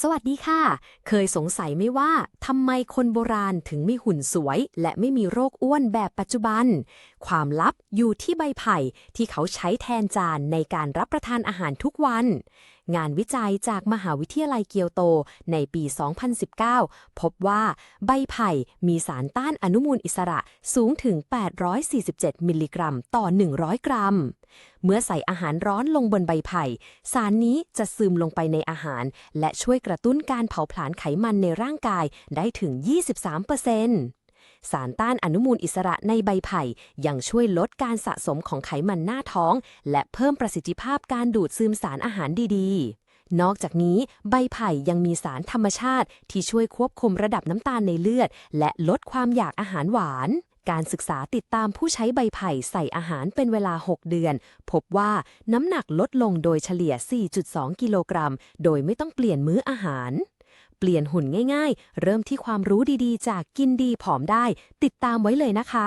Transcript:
สวัสดีค่ะ เคยสงสัยไหมว่าทำไมคนโบราณถึงมีหุ่นสวย และไม่มีโรคอ้วนแบบปัจจุบัน ความลับอยู่ที่ใบไผ่ที่เขาใช้แทนจานในการรับประทานอาหารทุกวัน งานวิจัยจากมหาวิทยาลัยเกียวโตในปี 2019 พบว่าใบไผ่มีสารต้านอนุมูลอิสระสูงถึง 847 มิลลิกรัม ต่อ 100 กรัม เมื่อใส่อาหารร้อนลงบนใบไผ่ สารนี้จะซึมลงไปในอาหาร และช่วยกระตุ้นการเผาผลาญไขมันในร่างกายได้ถึง 23% สารต้านอนุมูลอิสระในใบไผ่ยังช่วยลดการสะสมของไขมันหน้าท้อง และเพิ่มประสิทธิภาพการดูดซึมสารอาหารดีๆนอกจากนี้ใบไผ่ยังมีสารธรรมชาติ ที่ช่วยควบคุมระดับน้ำตาลในเลือด และลดความอยากอาหารหวาน การศึกษาติดตามผู้ใช้ใบไผ่ใส่อาหารเป็นเวลา 6 เดือน พบว่าน้ำหนักลดลงโดยเฉลี่ย 4.2 กิโลกรัม โดยไม่ต้องเปลี่ยนมื้ออาหาร ปลี่ยนหุ่นง่ายๆ เริ่มที่ความรู้ดีๆ จากกินดีผอมได้ ติดตามไว้เลยนะคะ